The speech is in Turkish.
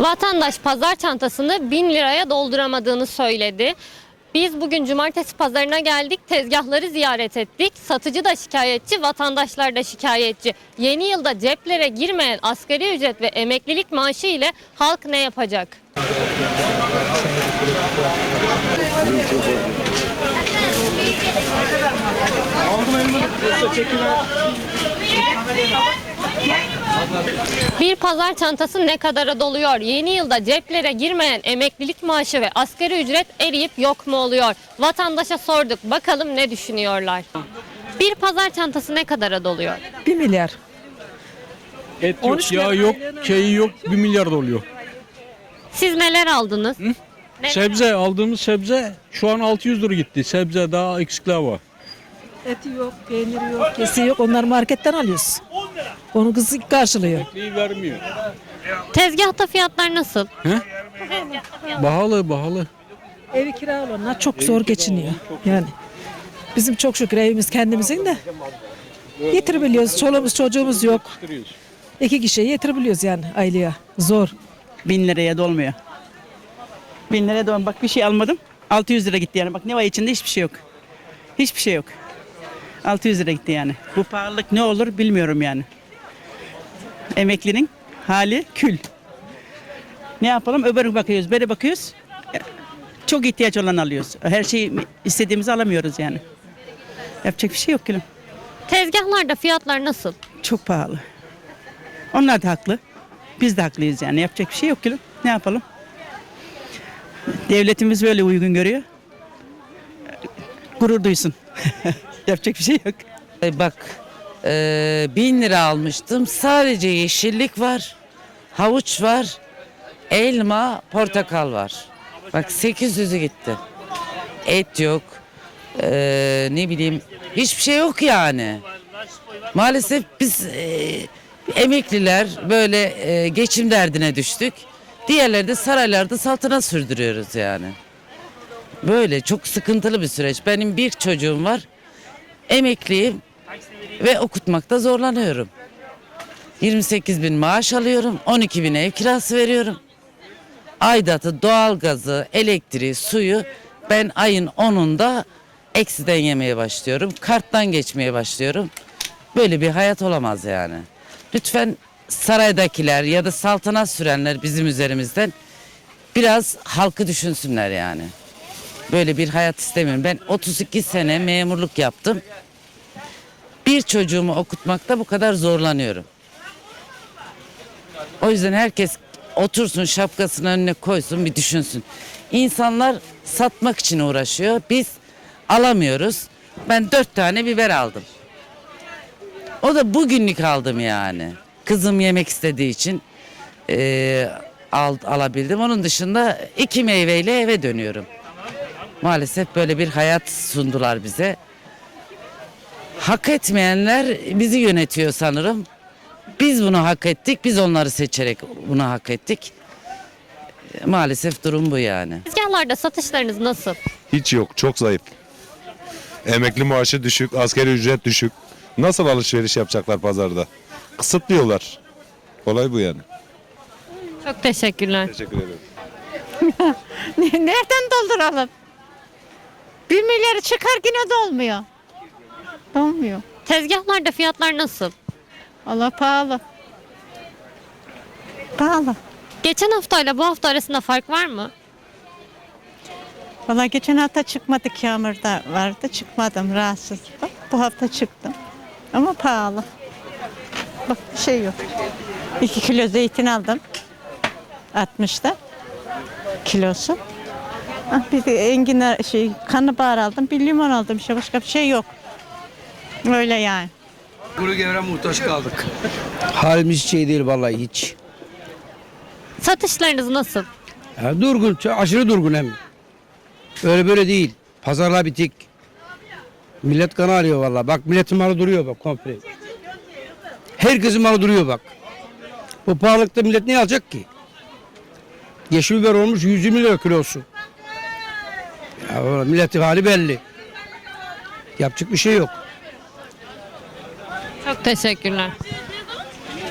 Vatandaş pazar çantasını 1000 liraya dolduramadığını söyledi. Biz bugün cumartesi pazarına geldik, tezgahları ziyaret ettik. Satıcı da şikayetçi, vatandaşlar da şikayetçi. Yeni yılda ceplere girmeyen asgari ücret ve emeklilik maaşı ile halk ne yapacak? Bir pazar çantası ne kadara doluyor? Yeni yılda ceplere girmeyen emeklilik maaşı ve asgari ücret eriyip yok mu oluyor? Vatandaşa sorduk. Bakalım ne düşünüyorlar? Bir pazar çantası ne kadara doluyor? 1 milyar. Et yok, 13 yağ lira yok, şeyi yok, 1 milyar da oluyor. Siz neler aldınız? Ne- Sebze, aldığımız sebze şu an 600 lira gitti. Sebze daha eksikler var. Eti yok, peyniri yok, kesi yok. Onları marketten alıyoruz. Onu kız karşılıyor. Ekliği vermiyor. Tezgahta fiyatlar nasıl? He? Bahalı, bahalı. Evi kira olanlar çok zor geçiniyor. Yani bizim çok şükür evimiz kendimizin de yetirebiliyoruz. Çoluğumuz çocuğumuz yok. İki kişiye yetirebiliyoruz yani aileye. Zor. Bin liraya dolmuyor. Bin liraya dolmuyor. Bak bir şey almadım. 600 lira gitti yani. Bak ne var içinde hiçbir şey yok. Hiçbir şey yok. 600 lira gitti yani. Bu pahalılık ne olur bilmiyorum yani. Emeklinin hali kül. Ne yapalım? Öbür bakıyoruz, böyle bakıyoruz. Çok ihtiyaç olan alıyoruz. Her şeyi istediğimizi alamıyoruz yani. Yapacak bir şey yok gülüm. Tezgahlarda fiyatlar nasıl? Çok pahalı. Onlar da haklı. Biz de haklıyız yani. Yapacak bir şey yok gülüm. Ne yapalım? Devletimiz böyle uygun görüyor. Gurur duysun. Yapacak bir şey yok. Bak e, bin lira almıştım. Sadece yeşillik var. Havuç var. Elma, portakal var. Bak 800'ü gitti. Et yok. E, ne bileyim hiçbir şey yok yani. Maalesef biz e, emekliler böyle e, geçim derdine düştük. Diğerleri de saraylarda saltanat sürdürüyoruz yani. Böyle çok sıkıntılı bir süreç. Benim bir çocuğum var. Emekliyim ve okutmakta zorlanıyorum. 28 bin maaş alıyorum. 12 bin ev kirası veriyorum. Aidatı, doğalgazı, elektriği, suyu ben ayın 10'unda eksiden yemeye başlıyorum. Karttan geçmeye başlıyorum. Böyle bir hayat olamaz yani. Lütfen saraydakiler ya da saltanat sürenler bizim üzerimizden biraz halkı düşünsünler yani. Böyle bir hayat istemiyorum. Ben 32 sene memurluk yaptım. Bir çocuğumu okutmakta bu kadar zorlanıyorum. O yüzden herkes otursun şapkasını önüne koysun bir düşünsün. İnsanlar satmak için uğraşıyor. Biz alamıyoruz. Ben dört tane biber aldım. O da bugünlük aldım yani. Kızım yemek istediği için eee, al, alabildim. Onun dışında iki meyveyle eve dönüyorum. Maalesef böyle bir hayat sundular bize. Hak etmeyenler bizi yönetiyor sanırım. Biz bunu hak ettik, biz onları seçerek bunu hak ettik. Maalesef durum bu yani. Tezgahlarda satışlarınız nasıl? Hiç yok. Çok zayıf. Emekli maaşı düşük, askeri ücret düşük. Nasıl alışveriş yapacaklar pazarda? Kısıtlıyorlar. Olay bu yani. Çok teşekkürler. Teşekkür ederim. Nereden dolduralım? Bir milyarı çıkar yine dolmuyor. Dolmuyor. Tezgahlarda fiyatlar nasıl? Allah pahalı. Pahalı. Geçen haftayla bu hafta arasında fark var mı? Valla geçen hafta çıkmadık yağmurda vardı. Çıkmadım rahatsız. Bak bu hafta çıktım. Ama pahalı. Bak bir şey yok. 2 kilo zeytin aldım. 60'da kilosu. Ah, bir de enginar şey karnabahar aldım. Bir limon aldım. İşte başka bir şey yok. Öyle yani. Kuru gevre muhtaç kaldık. Halimiz hiç şey değil vallahi hiç. Satışlarınız nasıl? Ya durgun, çok aşırı durgun hem. Öyle böyle değil. Pazarlar bitik. Millet kan arıyor vallahi. Bak milletin malı duruyor bak komple. Herkesin malı duruyor bak. Bu pahalılıkta millet ne alacak ki? Yeşil biber olmuş 120 lira kilosu. Ya vallahi milletin hali belli. Yapacak bir şey yok. Çok teşekkürler.